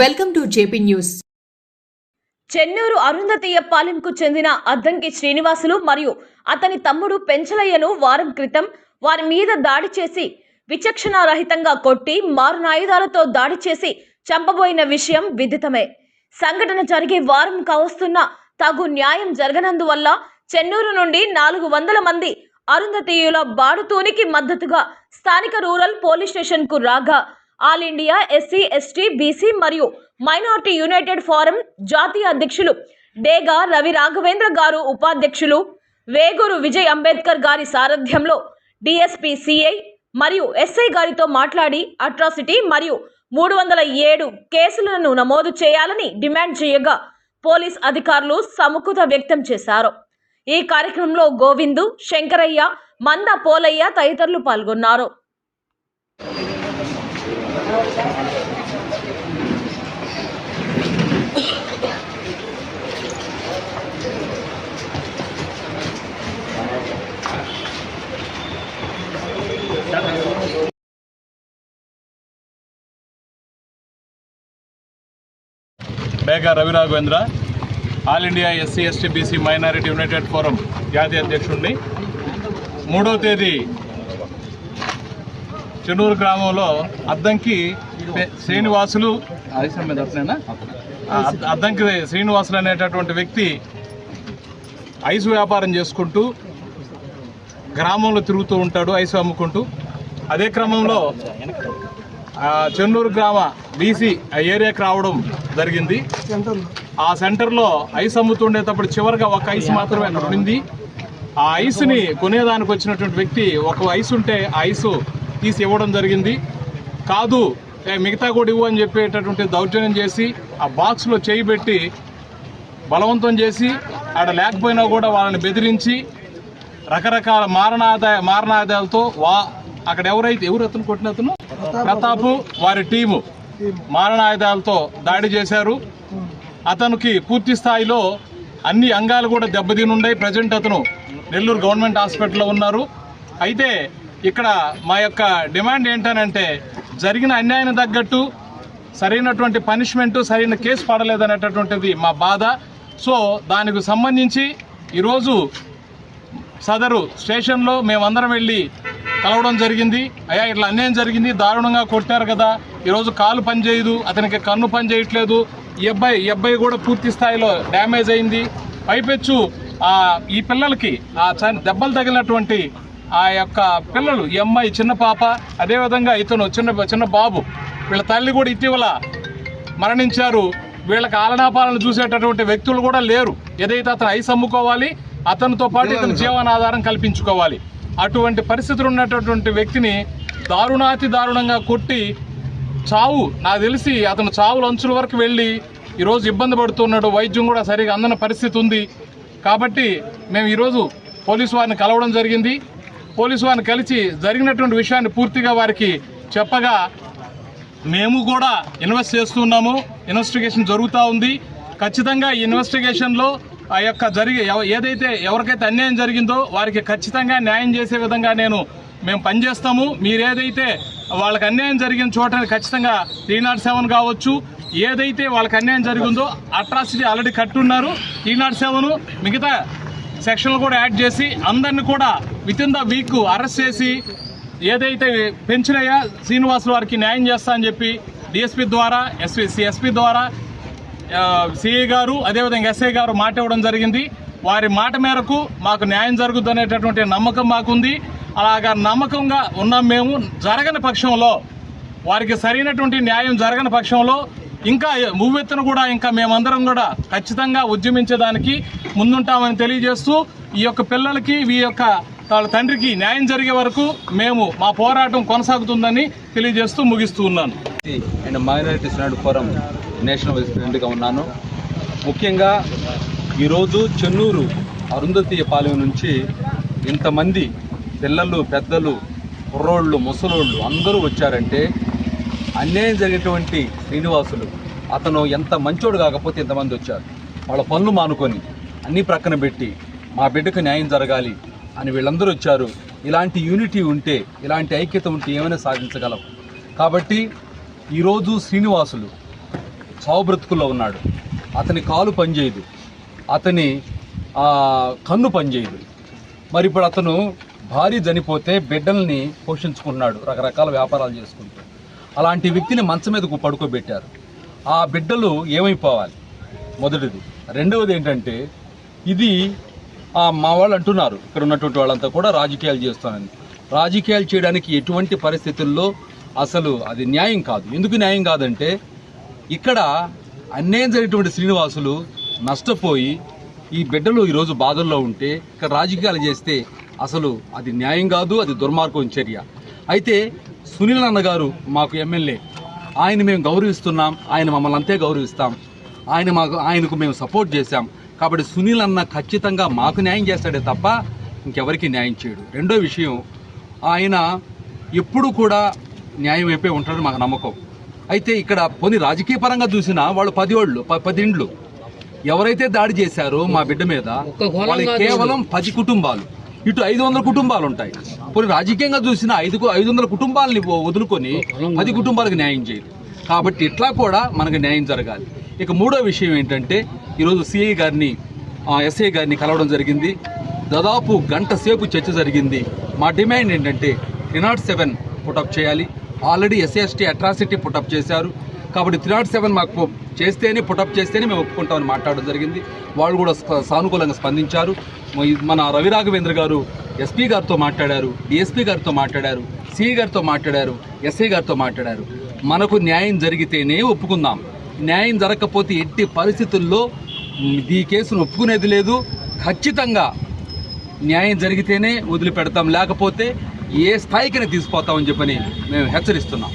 Welcome to JP news. Chennur Arundhatiya పాలెంకు చెందిన అద్దంకి శ్రీనివాసులు మరియు అతని తమ్ముడు పెంచలయ్యను వారం క్రితం వారి మీద దాడి చేసి విచక్షణారహితంగా కొట్టి మారునాయుధాలతో దాడి చేసి చంపబోయిన విషయం విదితమే. సంఘటన జరిగే వారం కావస్తున్న తగు న్యాయం జరగనందువల్ల చెన్నూరు నుండి నాలుగు వందల మంది అరుంధతీయుల బాడుతూనికి మద్దతుగా స్థానిక రూరల్ పోలీస్ స్టేషన్కు రాగా all India SC ST BC మరియు మైనార్టీ యునైటెడ్ ఫోరం జాతీయ అధ్యక్షులు డేగా రవి రాఘవేంద్ర గారు ఉపాధ్యక్షులు వేగూరు విజయ్ అంబేద్కర్ గారి సారథ్యంలో డిఎస్పీ సిఐ మరియు ఎస్ఐ గారితో మాట్లాడి అట్రాసిటీ మరియు మూడు వందల ఏడు కేసులను నమోదు చేయాలని డిమాండ్ చేయగా పోలీస్ అధికారులు సముఖత వ్యక్తం చేశారు. ఈ కార్యక్రమంలో గోవిందు శంకరయ్య మంద పోలయ్య తదితరులు పాల్గొన్నారు. Bega Ravi Raghavendra all India SC ST BC minority united forum జాతీయ అధ్యక్షుడిని మూడో తేదీ చెన్నూరు గ్రామంలో అద్దంకి శ్రీనివాసులు అద్దంకి శ్రీనివాసులు అనేటటువంటి వ్యక్తి ఐసు వ్యాపారం చేసుకుంటూ గ్రామంలో తిరుగుతూ ఉంటాడు ఐసు అమ్ముకుంటూ. అదే క్రమంలో చెన్నూరు గ్రామ బీసీ ఆ ఏరియాకి రావడం జరిగింది. ఆ సెంటర్లో ఐస్ అమ్ముతుండేటప్పుడు చివరిగా ఒక ఐస్ మాత్రమే అక్కడ ఉండింది. ఆ ఐస్ని కొనేదానికి వచ్చినటువంటి వ్యక్తి ఒక ఐస్ ఉంటే ఆ ఐసు తీసి ఇవ్వడం జరిగింది. కాదు మిగతా కూడా ఇవ్వు అని చెప్పేటటువంటి దౌర్జన్యం చేసి ఆ బాక్స్లో చేయి పెట్టి బలవంతం చేసి ఆడ లేకపోయినా కూడా వాళ్ళని బెదిరించి రకరకాల మారణాదాయ మారణాదాయాలతో వా అక్కడ ఎవరైతే ఎవరు అతను కొట్టిన అతను? ప్రతాపు వారి టీము. మారణాయుధాలతో దాడి చేశారు. అతనికి పూర్తి స్థాయిలో అన్ని అంగాలు కూడా దెబ్బతినుండాయి ప్రజెంట్ అతను నెల్లూరు గవర్నమెంట్ హాస్పిటల్లో ఉన్నారు. అయితే ఇక్కడ మా యొక్క డిమాండ్ ఏంటనంటే జరిగిన అన్యాయం తగ్గట్టు సరైనటువంటి పనిష్మెంటు సరైన కేసు పడలేదనేటటువంటిది మా బాధ. సో దానికి సంబంధించి ఈరోజు సదరు స్టేషన్లో మేమందరం వెళ్ళి కలవడం జరిగింది. అయ్యా ఇట్లా అన్యాయం జరిగింది. దారుణంగా కొట్టారు కదా. ఈరోజు కాలు పనిచేయదు అతనికి కన్ను పని చేయట్లేదు ఈ అబ్బాయి ఈ అబ్బాయి కూడా పూర్తి స్థాయిలో డ్యామేజ్ అయింది. పైపెచ్చు ఆ, ఈ పిల్లలకి ఆ చ- దెబ్బలు తగిలినటువంటి ఆ యొక్క పిల్లలు ఈ అమ్మాయి చిన్న పాప అదేవిధంగా ఇతను చిన్న చిన్న బాబు వీళ్ళ తల్లి కూడా ఇటీవల మరణించారు. వీళ్ళకి ఆలనాపాలను చూసేటటువంటి వ్యక్తులు కూడా లేరు. ఏదైతే అతను ఐస్ అమ్ముకోవాలి అతనితో పాటు ఇతని జీవనాధారం కల్పించుకోవాలి. అటువంటి పరిస్థితులు ఉన్నటువంటి వ్యక్తిని దారుణాతి దారుణంగా కొట్టి చావు నాకు తెలిసి అతను చావుల అంచుల వరకు వెళ్ళి ఈరోజు ఇబ్బంది పడుతున్నాడు. వైద్యం కూడా సరిగా అందని పరిస్థితి ఉంది. కాబట్టి మేము ఈరోజు పోలీసు వారిని కలవడం జరిగింది. పోలీసు వారిని కలిసి జరిగినటువంటి విషయాన్ని పూర్తిగా వారికి చెప్పగా మేము కూడా ఇన్వెస్ట్ చేస్తున్నాము. ఇన్వెస్టిగేషన్ జరుగుతూ ఉంది. ఖచ్చితంగా ఈ ఇన్వెస్టిగేషన్లో ఆ యొక్క జరిగే ఎవ- ఏదైతే ఎవరికైతే అన్యాయం జరిగిందో వారికి ఖచ్చితంగా న్యాయం చేసే విధంగా నేను మేము పనిచేస్తాము. మీరు ఏదైతే వాళ్ళకి అన్యాయం జరిగిన చోట ఖచ్చితంగా త్రీ నాట్ సెవెన్ కావచ్చు. ఏదైతే వాళ్ళకి అన్యాయం జరిగిందో అట్రాసిటీ ఆల్రెడీ కట్టున్నారు. త్రీ నాట్ సెవెన్ మిగతా సెక్షన్లు కూడా యాడ్ చేసి అందరిని కూడా with in the week arrest చేసి ఏదైతే పెంచినయా శ్రీనివాసులు వారికి న్యాయం చేస్తా అని చెప్పి డిఎస్పీ ద్వారా ఎస్పీ ఎస్పీ ద్వారా సిఐ గారు అదేవిధంగా ఎస్ఐ గారు మాట ఇవ్వడం జరిగింది. వారి మాట మేరకు మాకు న్యాయం జరుగుతుంది అనేటటువంటి నమ్మకం మాకుంది. అలాగా నమ్మకంగా ఉన్నాం మేము. జరగని పక్షంలో వారికి సరైనటువంటి న్యాయం జరగని పక్షంలో ఇంకా మువ్వెత్తున కూడా ఇంకా మేమందరం కూడా ఖచ్చితంగా ఉద్యమించేదానికి ముందుంటామని తెలియజేస్తూ ఈ యొక్క పిల్లలకి ఈ యొక్క వాళ్ళ తండ్రికి న్యాయం జరిగే వరకు మేము మా పోరాటం కొనసాగుతుందని తెలియజేస్తూ ముగిస్తూ ఉన్నాను. అండ్ మైనారిటీస్ నాడు ఫోరం నేషనల్ ప్రెసిడెంట్గా ఉన్నాను. ముఖ్యంగా ఈరోజు చెన్నూరు అరుంధతీయ పాలెం నుంచి ఇంతమంది పిల్లలు పెద్దలు కుర్రోళ్ళు ముసలోళ్ళు అందరూ వచ్చారంటే అన్యాయం జరిగేటువంటి శ్రీనివాసులు. అతను ఎంత మంచోడు కాకపోతే ఇంతమంది వచ్చారు. వాళ్ళ పనులు మానుకొని అన్నీ ప్రక్కన పెట్టి మా బిడ్డకు న్యాయం జరగాలి అని వీళ్ళందరూ వచ్చారు. ఇలాంటి యూనిటీ ఉంటే ఇలాంటి ఐక్యత ఉంటే ఏమైనా సాధించగలం. కాబట్టి ఈరోజు శ్రీనివాసులు సావుబ్రతుకుల్లో ఉన్నాడు. అతని కాలు పనిచేయదు. అతని కన్ను పనిచేయదు. మరి ఇప్పుడు అతను భార్య చనిపోతే బిడ్డల్ని పోషించుకున్నాడు రకరకాల వ్యాపారాలు చేసుకుంటూ. అలాంటి వ్యక్తిని మంచం మీదకు పడుకోబెట్టారు. ఆ బిడ్డలు ఏమైపోవాలి? మొదటిది. రెండవది ఏంటంటే ఇది మా వాళ్ళు అంటున్నారు. ఇక్కడ ఉన్నటువంటి వాళ్ళంతా కూడా రాజకీయాలు చేస్తానని. రాజకీయాలు చేయడానికి ఎటువంటి పరిస్థితుల్లో అసలు అది న్యాయం కాదు. ఎందుకు న్యాయం కాదంటే ఇక్కడ అన్యాయం జరిగినటువంటి శ్రీనివాసులు నష్టపోయి ఈ బిడ్డలు ఈరోజు బాధల్లో ఉంటే ఇక్కడ రాజకీయాలు చేస్తే అసలు అది న్యాయం కాదు అది దుర్మార్గం చర్య. అయితే సునీల్ అన్న గారు మాకు ఎమ్మెల్యే. ఆయన మేము గౌరవిస్తున్నాం ఆయన మమ్మల్ని అంతే గౌరవిస్తాం. ఆయన మాకు ఆయనకు మేము సపోర్ట్ చేశాం. కాబట్టి సునీల్ అన్న ఖచ్చితంగా మాకు న్యాయం చేస్తాడే తప్ప ఇంకెవరికి న్యాయం చేయడు. రెండో విషయం ఆయన ఎప్పుడు కూడా న్యాయం వైపే ఉంటాడని మాకు నమ్మకం. అయితే ఇక్కడ పోనీ రాజకీయ పరంగా చూసినా వాళ్ళు పది వాళ్ళు ప- పది ఇండ్లు. ఎవరైతే దాడి చేశారో మా బిడ్డ మీద వాళ్ళకి కేవలం పది కుటుంబాలు. ఇటు ఐదు వందల కుటుంబాలు ఉంటాయి పోనీ రాజకీయంగా చూసిన ఐదు ఐదు వందల కుటుంబాలని వదులుకొని పది కుటుంబాలకు న్యాయం చేయదు కాబట్టి ఇట్లా కూడా మనకు న్యాయం జరగాలి. ఇక మూడో విషయం ఏంటంటే ఈరోజు సిఐ గారిని ఎస్ఐ గారిని కలవడం జరిగింది. దాదాపు గంట సేపు చర్చ జరిగింది. మా డిమాండ్ ఏంటంటే three not seven put up చేయాలి. Already SST atrocity put up చేశారు. కాబట్టి త్రీ నాట్ సెవెన్ మాకు చేస్తేనే పుటప్ చేస్తేనే మేము ఒప్పుకుంటామని మాట్లాడడం జరిగింది. వాళ్ళు కూడా సానుకూలంగా స్పందించారు. మన రవి రాఘవేంద్ర గారు ఎస్పీ గారితో మాట్లాడారు డిఎస్పీ గారితో మాట్లాడారు సిఈ గారితో మాట్లాడారు ఎస్ఐ గారితో మాట్లాడారు. మనకు న్యాయం జరిగితేనే ఒప్పుకుందాం. న్యాయం జరగకపోతే ఎట్టి పరిస్థితుల్లో ఈ కేసును ఒప్పుకునేది లేదు. ఖచ్చితంగా న్యాయం జరిగితేనే వదిలిపెడతాం. లేకపోతే ఏ స్థాయికైనా తీసుకుపోతామని చెప్పని మేము హెచ్చరిస్తున్నాం.